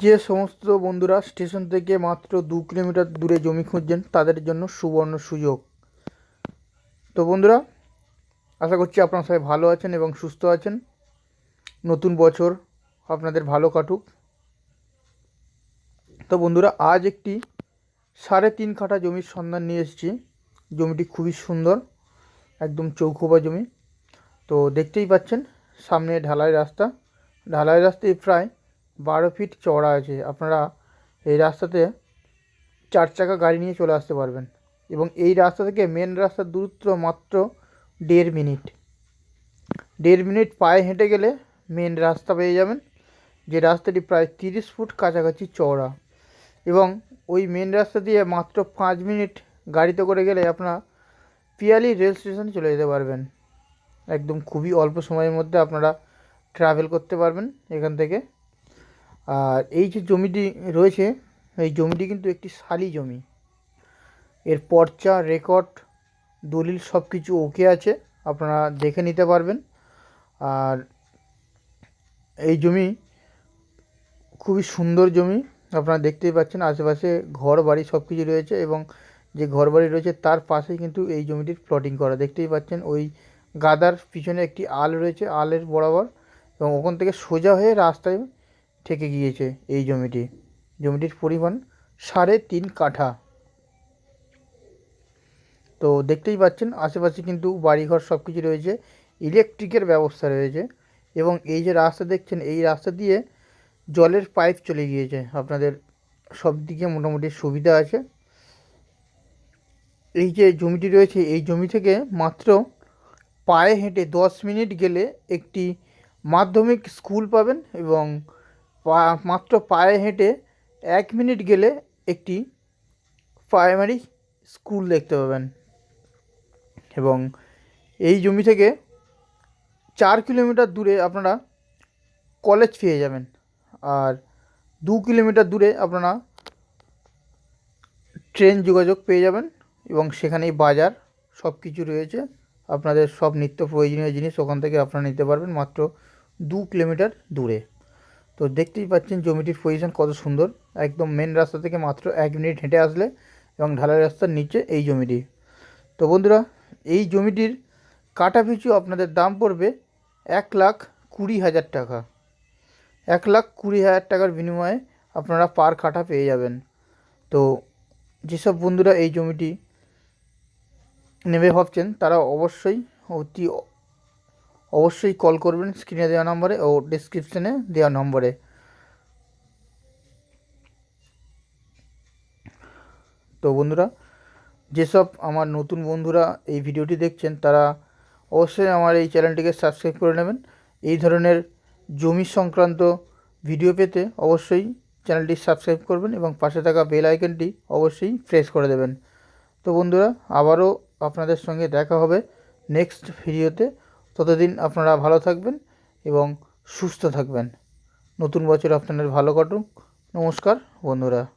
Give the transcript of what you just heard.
যে সমস্ত বন্ধুরা স্টেশন থেকে মাত্র দু কিলোমিটার দূরে জমি খুঁজছেন, তাদের জন্য সুবর্ণ সুযোগ। তো বন্ধুরা, আশা করছি আপনারা সবাই ভালো আছেন এবং সুস্থ আছেন। নতুন বছর আপনাদের ভালো কাটুক। তো বন্ধুরা, আজ একটি সাড়ে তিন কাঠা জমির সন্ধান নিয়ে এসেছি। জমিটি খুবই সুন্দর, একদম চৌকোবা জমি। তো দেখতেই পাচ্ছেন, সামনে ঢালাই রাস্তা। ঢালাই রাস্তায় প্রায় বারো ফিট চওড়া আছে। আপনারা এই রাস্তাতে চার চাকা গাড়ি নিয়ে চলে আসতে পারবেন। এবং এই রাস্তা থেকে মেন রাস্তার দূরত্ব মাত্র দেড় মিনিট। দেড় মিনিট পায়ে হেঁটে গেলে মেন রাস্তা পেয়ে যাবেন, যে রাস্তাটি প্রায় তিরিশ ফুট কাছাকাছি চওড়া। এবং ওই মেন রাস্তা দিয়ে মাত্র পাঁচ মিনিট গাড়িতে করে গেলে আপনারা পিয়ালি রেল স্টেশনে চলে যেতে পারবেন। একদম খুবই অল্প সময়ের মধ্যে আপনারা ট্রাভেল করতে পারবেন এখান থেকে। আর এই যে জমিটি রয়েছে, এই জমিটি কিন্তু একটি শালি জমি। এর পর্চা, রেকর্ড, দলিল সব কিছু ওকে আছে, আপনারা দেখে নিতে পারবেন। আর এই জমি খুবই সুন্দর জমি, আপনারা দেখতেই পাচ্ছেন আশেপাশে ঘর বাড়ি সব কিছু রয়েছে এবং যে ঘর বাড়ি রয়েছে তার পাশেই কিন্তু এই জমিটির প্লটিং করা। দেখতেই পাচ্ছেন ওই গাদার পিছনে একটি আল রয়েছে, আলের বরাবর এবং ওখান থেকে সোজা হয়ে রাস্তায় ঠেকে গিয়েছে এই জমিটি। জমিটির পরিমাণ সাড়ে তিন কাঠা। তো দেখতেই পাচ্ছেন, আশেপাশে কিন্তু বাড়িঘর সব কিছু রয়েছে, ইলেকট্রিকের ব্যবস্থা রয়েছে এবং এই যে রাস্তা দেখছেন, এই রাস্তা দিয়ে জলের পাইপ চলে গিয়েছে। আপনাদের সব দিকে মোটামুটি সুবিধা আছে। এই যে জমিটি রয়েছে, এই জমি থেকে মাত্র পায়ে হেঁটে দশ মিনিট গেলে একটি মাধ্যমিক স্কুল পাবেন এবং মাত্র পায়ে হেঁটে এক মিনিট গেলে একটি প্রাইমারি স্কুল দেখতে পাবেন। এবং এই জমি থেকে চার কিলোমিটার দূরে আপনারা কলেজ পেয়ে যাবেন। আর দু কিলোমিটার দূরে আপনারা ট্রেন যোগাযোগ পেয়ে যাবেন এবং সেখানেই বাজার সব কিছু রয়েছে। আপনাদের সব নিত্য প্রয়োজনীয় জিনিস ওখান থেকে আপনারা নিতে পারবেন মাত্র দু কিলোমিটার দূরে। তো দেখতেই পাচ্ছেন জমিটির পজিশন কত সুন্দর। একদম মেন রাস্তা থেকে মাত্র এক মিনিট হেঁটে আসলে এবং ঢালাই রাস্তার নিচে এই জমিটি তো বন্ধুরা, এই জমিটির কাটা পিছু আপনাদের দাম পড়বে এক লাখ কুড়ি হাজার টাকা। এক লাখ কুড়ি হাজার টাকার বিনিময়ে আপনারা পার কাটা পেয়ে যাবেন। তো যেসব বন্ধুরা এই জমিটি নেবে ভাবছেন, তারা অবশ্যই অতি অবশ্যই কল করবেন স্ক্রিনে দেওয়া নম্বরে ও ডিসক্রিপশনে দেওয়া নম্বরে। তো বন্ধুরা, যেসব আমার নতুন বন্ধুরা এই ভিডিওটি দেখছেন, তারা অবশ্যই আমার এই চ্যানেলটিকে সাবস্ক্রাইব করে নেবেন। এই ধরনের জমি সংক্রান্ত ভিডিও পেতে অবশ্যই চ্যানেলটি সাবস্ক্রাইব করবেন এবং পাশে থাকা বেল আইকনটি অবশ্যই প্রেস করে দেবেন। তো বন্ধুরা, আবারও আপনাদের সঙ্গে দেখা হবে নেক্সট ভিডিওতে ততদিন আপনারা ভালো থাকবেন এবং সুস্থ থাকবেন। নতুন বছর আপনাদের ভালো কাটুক। নমস্কার বন্ধুরা।